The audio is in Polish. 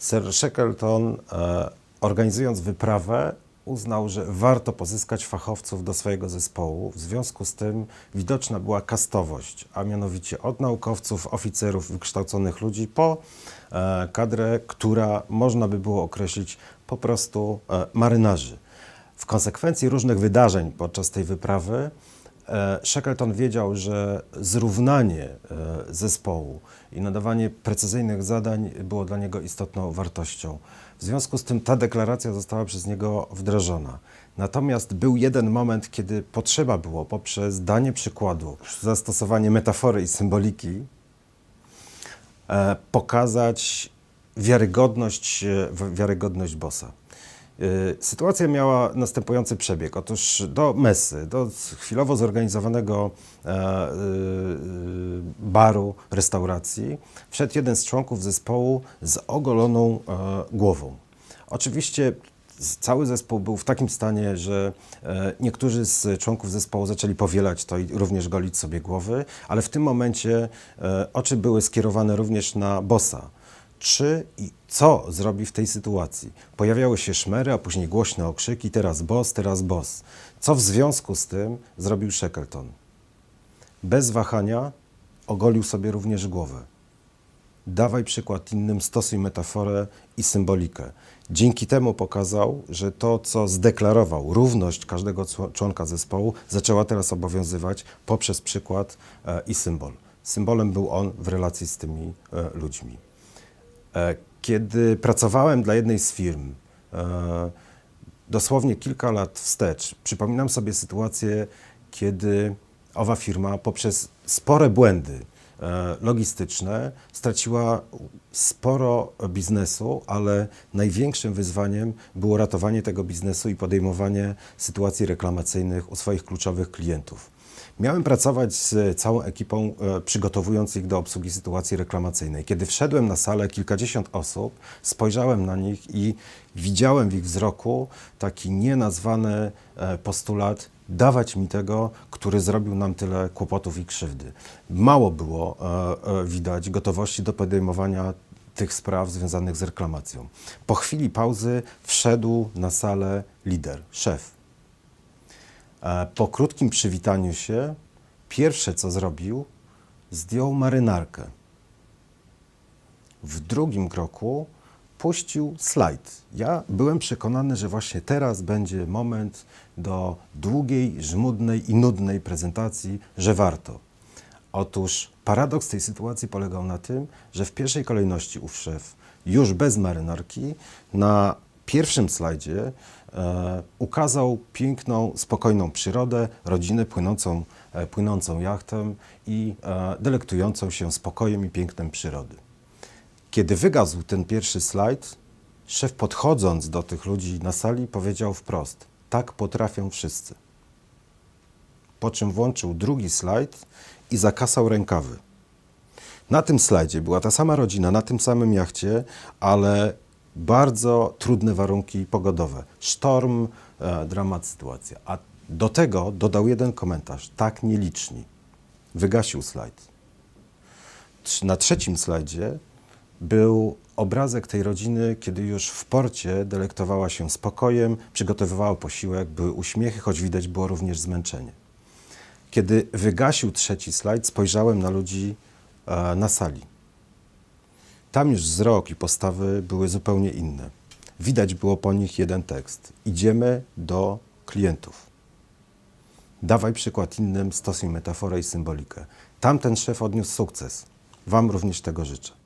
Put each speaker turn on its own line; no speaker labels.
Sir Shackleton, e, organizując wyprawę, uznał, że warto pozyskać fachowców do swojego zespołu. W związku z tym widoczna była kastowość, a mianowicie od naukowców, oficerów, wykształconych ludzi po e, kadrę, która można by było określić po prostu e, marynarzy. W konsekwencji różnych wydarzeń podczas tej wyprawy Shackleton wiedział, że zrównanie e, zespołu i nadawanie precyzyjnych zadań było dla niego istotną wartością. W związku z tym ta deklaracja została przez niego wdrożona. Natomiast był jeden moment, kiedy potrzeba było poprzez danie przykładu, zastosowanie metafory i symboliki, e, pokazać wiarygodność, e, wiarygodność bossa. Y, Sytuacja miała następujący przebieg. Otóż do Messy, do chwilowo zorganizowanego e, y, baru, restauracji, wszedł jeden z członków zespołu z ogoloną e, głową. Oczywiście cały zespół był w takim stanie, że e, niektórzy z członków zespołu zaczęli powielać to i również golić sobie głowy, ale w tym momencie e, oczy były skierowane również na bossa czy i co zrobi w tej sytuacji. Pojawiały się szmery, a później głośne okrzyki, teraz boss, teraz boss. Co w związku z tym zrobił Shackleton? Bez wahania ogolił sobie również głowę. Dawaj przykład innym, stosuj metaforę i symbolikę. Dzięki temu pokazał, że to, co zdeklarował, równość każdego czło- członka zespołu, zaczęła teraz obowiązywać poprzez przykład e, i symbol. Symbolem był on w relacji z tymi e, ludźmi. E, Kiedy pracowałem dla jednej z firm, e, dosłownie kilka lat wstecz, przypominam sobie sytuację, kiedy owa firma poprzez spore błędy e, logistyczne straciła sporo biznesu, ale największym wyzwaniem było ratowanie tego biznesu i podejmowanie sytuacji reklamacyjnych u swoich kluczowych klientów. Miałem pracować z całą ekipą, e, przygotowując ich do obsługi sytuacji reklamacyjnej. Kiedy wszedłem na salę, kilkadziesiąt osób, spojrzałem na nich i widziałem w ich wzroku taki nienazwany e, postulat dawać mi tego, który zrobił nam tyle kłopotów i krzywdy. Mało było e, widać gotowości do podejmowania tych spraw związanych z reklamacją. Po chwili pauzy wszedł na salę lider, szef. E, Po krótkim przywitaniu się, pierwsze co zrobił, zdjął marynarkę. W drugim kroku puścił slajd. Ja byłem przekonany, że właśnie teraz będzie moment do długiej, żmudnej i nudnej prezentacji, że warto. Otóż paradoks tej sytuacji polegał na tym, że w pierwszej kolejności ów szef, już bez marynarki, na pierwszym slajdzie e, ukazał piękną, spokojną przyrodę, rodzinę płynącą, e, płynącą jachtem i e, delektującą się spokojem i pięknem przyrody. Kiedy wygasł ten pierwszy slajd, szef podchodząc do tych ludzi na sali powiedział wprost: Tak potrafią wszyscy. Po czym włączył drugi slajd i zakasał rękawy. Na tym slajdzie była ta sama rodzina, na tym samym jachcie, ale bardzo trudne warunki pogodowe. Sztorm, e, dramat, sytuacja. A do tego dodał jeden komentarz: tak nieliczni. Wygasił slajd. Na trzecim slajdzie był obrazek tej rodziny, kiedy już w porcie delektowała się spokojem, przygotowywała posiłek, były uśmiechy, choć widać było również zmęczenie. Kiedy wygasił trzeci slajd, spojrzałem na ludzi e, na sali. Tam już wzrok i postawy były zupełnie inne. Widać było po nich jeden tekst. Idziemy do klientów. Dawaj przykład innym, stosuj metaforę i symbolikę. Tamten szef odniósł sukces. Wam również tego życzę.